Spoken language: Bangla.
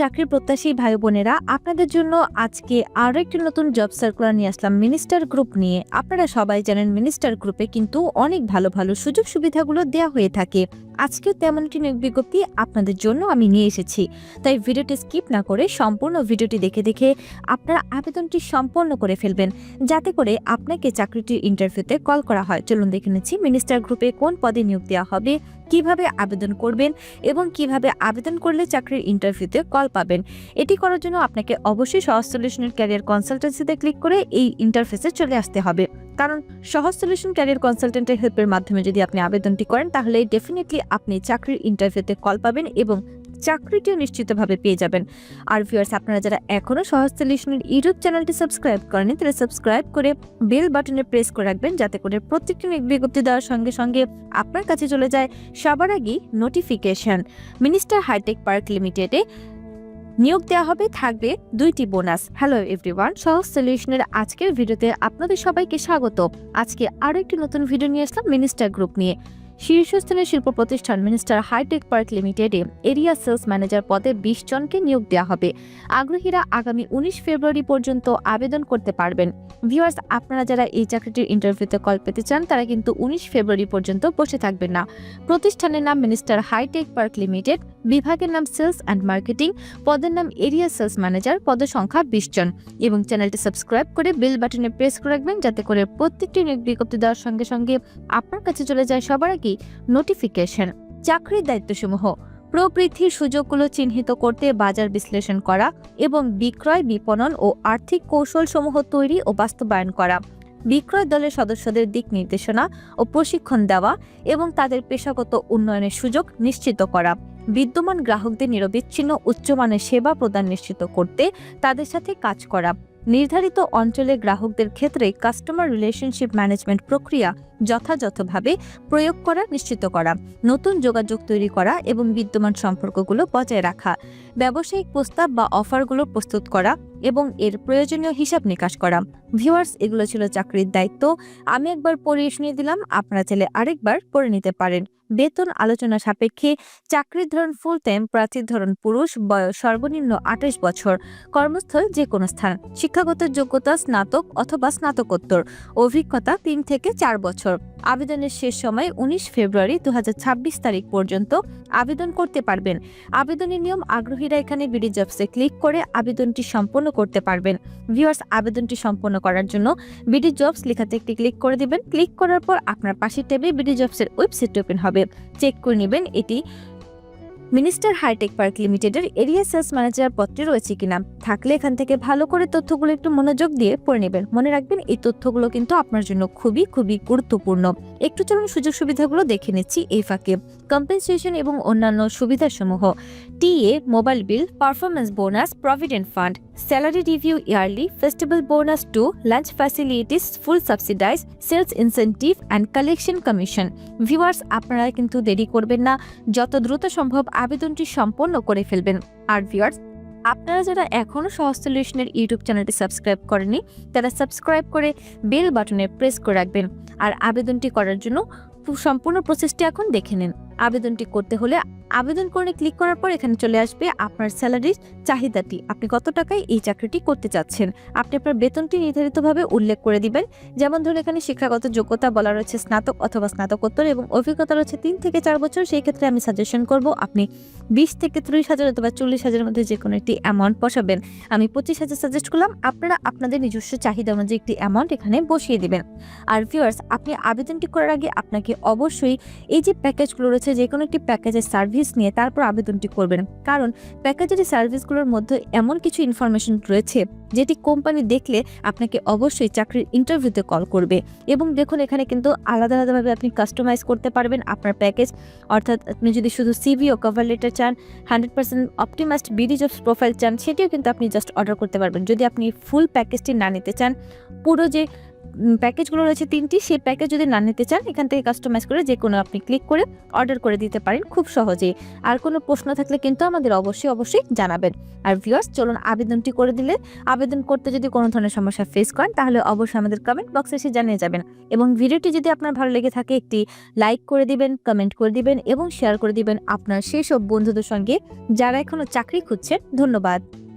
চাকরি প্রত্যাশী ভাই বোনেরা, আপনাদের জন্য আজকে আরও একটি নতুন জব সার্কুলার নিয়ে আসলাম মিনিস্টার গ্রুপ নিয়ে। আপনারা সবাই জানেন মিনিস্টার গ্রুপে কিন্তু অনেক ভালো ভালো সুযোগ সুবিধাগুলো দেওয়া হয়ে থাকে। আজকেও তেমন একটি নিয়োগ বিজ্ঞপ্তি আপনাদের জন্য আমি নিয়ে এসেছি। তাই ভিডিওটি স্কিপ না করে সম্পূর্ণ ভিডিওটি দেখে দেখে আপনারা আবেদনটি সম্পন্ন করে ফেলবেন, যাতে করে আপনাকে চাকরিটির ইন্টারভিউতে কল করা হয়। চলুন দেখে নিচ্ছি মিনিস্টার গ্রুপে কোন পদে নিয়োগ দেওয়া হবে, কীভাবে আবেদন করবেন এবং কীভাবে আবেদন করলে চাকরির ইন্টারভিউতে কল পাবেন। এটি করার জন্য আপনাকে অবশ্যই সহজ সলিউশনের ক্যারিয়ার কনসালটেন্সিতে ক্লিক করে এই ইন্টারফেসে চলে আসতে হবে। কারণ সহজ সলিউশন ক্যারিয়ার কনসালটেন্টের হেল্পের মাধ্যমে যদি আপনি আবেদনটি করেন, তাহলে ডেফিনেটলি আপনি চাকরির ইন্টারভিউতে কল পাবেন এবং চাকরিটিও নিশ্চিতভাবে পেয়ে যাবেন। আর ভিউয়ার্স, আপনারা যারা এখনও সহজ সলিউশনের ইউটিউব চ্যানেলটি সাবস্ক্রাইব করেনি তাহলে সাবস্ক্রাইব করে বেল বাটনে প্রেস করে রাখবেন, যাতে করে প্রত্যেকটি বিজ্ঞপ্তি দেওয়ার সঙ্গে সঙ্গে আপনার কাছে চলে যায় সবার আগেই নোটিফিকেশন। মিনিস্টার হাইটেক পার্ক লিমিটেডে নিয়োগ দেওয়া হবে, থাকবে দুইটি বোনাস। হ্যালো এভরিওয়ান সহজ সলিউশনের আজকের ভিডিওতে আপনাদের সবাইকে স্বাগত। আজকে আরও একটি নতুন ভিডিও নিয়ে আসলাম মিনিস্টার গ্রুপ নিয়ে। শীর্ষস্থানীয় শিল্প প্রতিষ্ঠান মিনিস্টার হাইটেক পার্ক লিমিটেডে এরিয়া সেলস ম্যানেজার পদে বিশ জনকে নিয়োগ দেওয়া হবে। আগ্রহীরা আগামী উনিশ ফেব্রুয়ারি পর্যন্ত আবেদন করতে পারবেন। ভিউয়ার্স আপনারা যারা এই চাকরিটির ইন্টারভিউতে কল পেতে চান, তারা কিন্তু উনিশ ফেব্রুয়ারি পর্যন্ত বসে থাকবেন না। প্রতিষ্ঠানের নাম মিনিস্টার হাইটেক পার্ক লিমিটেড বিভাগের নাম সেলস অ্যান্ড মার্কেটিং পদের নাম এরিয়া সেলস ম্যানেজার পদের সংখ্যা বিশ জন। এবং চ্যানেলটি সাবস্ক্রাইব করে বেল বাটনে প্রেস করে রাখবেন যাতে করে প্রত্যেকটি নিয়োগ বিজ্ঞপ্তি দেওয়ার সঙ্গে সঙ্গে আপনার কাছে চলে যায় সবার আগে নোটিফিকেশন চাকরির দায়িত্বসমূহ। প্রবৃদ্ধির সুযোগগুলো চিহ্নিত করতে বাজার বিশ্লেষণ করা এবং বিক্রয় বিপণন ও আর্থিক কৌশলসমূহ তৈরি ও বাস্তবায়ন করা। বিক্রয় দলের সদস্যদের দিক নির্দেশনা ও প্রশিক্ষণ দেওয়া এবং তাদের পেশাগত উন্নয়নের সুযোগ নিশ্চিত করা। বিদ্যমান গ্রাহকদের নিরবিচ্ছিন্ন উচ্চমানের সেবা প্রদান নিশ্চিত করতে তাদের সাথে কাজ করা। নির্ধারিত অঞ্চলে গ্রাহকদের ক্ষেত্রে কাস্টমার রিলেশনশিপ ম্যানেজমেন্ট প্রক্রিয়া যথাযথভাবে প্রয়োগ করা নিশ্চিত করা, নতুন যোগাযোগ তৈরি করা এবং বিদ্যমান সম্পর্কগুলো বজায় রাখা, ব্যবসায়িক প্রস্তাব বা অফারগুলো প্রস্তুত করা এবং এর প্রয়োজনীয় হিসাব নিকাশ করা। ভিউয়ার্স, এগুলো ছিল চাকরির দায়িত্ব। আমি একবার শুনিয়ে দিলাম, আপনারা চাইলে আরেকবার পড়ে নিতে পারেন। বেতন আলোচনা সাপেক্ষে চাকরির ধরন ফুল টাইম প্রার্থীর ধরন পুরুষ, বয়স সর্বনিম্ন আঠাশ বছর। কর্মস্থল যে কোনো স্থান, শিক্ষাগত যোগ্যতা স্নাতক অথবা স্নাতকোত্তর, অভিজ্ঞতা তিন থেকে চার বছর। আবেদনের শেষ সময় উনিশ ফেব্রুয়ারি দু হাজার ছাব্বিশ তারিখ পর্যন্ত আবেদন করতে পারবেন। আবেদনের নিয়ম আগ্রহীরা এখানে বিডি জবসে ক্লিক করে আবেদনটি সম্পন্ন করতে পারবেন। ভিউয়ার্স, আবেদনটি সম্পন্ন করার জন্য বিডি জবস লেখাতে একটি ক্লিক করে দিবেন। ক্লিক করার পর আপনার পাশের ট্যাবে বিডি জবসের ওয়েবসাইট ওপেন হবে। চেক করে নেবেন। এটি মিনিস্টার হাইটেক পার্ক লিমিটেডের এরিয়া সেলস ম্যানেজার পত্রে রয়েছে কিনা। থাকলে এখান থেকে ভালো করে তথ্যগুলো একটু মনোযোগ দিয়ে পড়ে নেবেন। মনে রাখবেন এই তথ্যগুলো কিন্তু আপনার জন্য খুবই খুবই গুরুত্বপূর্ণ। একটু চলুন সুযোগ সুবিধাগুলো দেখে নিচ্ছি এই ফাঁকে। কম্পেনসেশন এবং অন্যান্য সুবিধাসমূহ। TA mobile bill performance bonus provident fund salary review yearly festival bonus two lunch facilities full subsidize sales incentive and collection commission viewers আপনারা কিন্তু দেরি করবেন না। যত দ্রুত সম্ভব আবেদনটি সম্পন্ন করে ফেলবেন। আর ভিউয়ার্স আপনারা যারা এখনও সহজ সলিউশনের ইউটিউব চ্যানেলটি সাবস্ক্রাইব করেনি তারা সাবস্ক্রাইব করে বেল বাটনে প্রেস করে রাখবেন। আর আবেদনটি করার জন্য সম্পূর্ণ প্রসেসটি এখন দেখে নিন। আবেদনটি করতে হলে আবেদন করে ক্লিক করার পর এখানে চলে আসবে আপনার স্যালারির চাহিদাটি। আপনি কত টাকায় এই চাকরিটি করতে চাচ্ছেন? আপনি আপনার বেতনটি নির্ধারিতভাবে উল্লেখ করে দিবেন। যেমন ধরুন এখানে শিক্ষাগত যোগ্যতা বলা রয়েছে স্নাতক অথবা স্নাতকোত্তর এবং অভিজ্ঞতা রয়েছে তিন থেকে চার বছর। সেই ক্ষেত্রে আমি সাজেশন করব আপনি বিশ থেকে ত্রিশ হাজার অথবা চল্লিশ হাজারের মধ্যে যে কোনো একটি অ্যামাউন্ট বসাবেন। আমি পঁচিশ হাজার সাজেস্ট করলাম, আপনারা আপনাদের নিজস্ব চাহিদা অনুযায়ী একটি অ্যামাউন্ট এখানে বসিয়ে দিবেন। আর ভিউয়ার্স আপনি আবেদনটি করার আগে আপনাকে অবশ্যই এই যে প্যাকেজগুলো রয়েছে যে কোনো একটি প্যাকেজের সার্ভিস নিয়ে তারপর আবেদনটি করবেন। কারণ প্যাকেজের সার্ভিসগুলোর মধ্যে এমন কিছু ইনফরমেশন রয়েছে যেটি কোম্পানি দেখলে আপনাকে অবশ্যই চাকরির ইন্টারভিউতে কল করবে। এবং দেখুন, এখানে কিন্তু আলাদা আলাদাভাবে আপনি কাস্টমাইজ করতে পারবেন আপনার প্যাকেজ অর্থাৎ আপনি যদি শুধু সিভি ও কভার লেটার চান hundred percent optimized BD job profile চান, সেটিও কিন্তু আপনি জাস্ট অর্ডার করতে পারবেন। যদি আপনি ফুল প্যাকেজটি না নিতে চান, পুরো যে প্যাকেজগুলো রয়েছে তিনটি, সেই প্যাকেজ যদি না নিতে চান, এখান থেকে কাস্টমাইজ করে যে কোনো আপনি ক্লিক করে অর্ডার করে দিতে পারেন খুব সহজেই। আর কোনো প্রশ্ন থাকলে কিন্তু আমাদের অবশ্যই অবশ্যই জানাবেন। আর ভিউয়ার্স চলুন আবেদনটি করে দিলে, আবেদন করতে যদি কোনো ধরনের সমস্যা ফেস করেন, তাহলে অবশ্যই আমাদের কমেন্ট বক্সে এসে জানিয়ে যাবেন। এবং ভিডিওটি যদি আপনার ভালো লেগে থাকে, একটি লাইক করে দিবেন কমেন্ট করে দিবেন এবং শেয়ার করে দিবেন আপনার সেই সব বন্ধুদের সঙ্গে যারা এখনও চাকরি খুঁজছেন। ধন্যবাদ।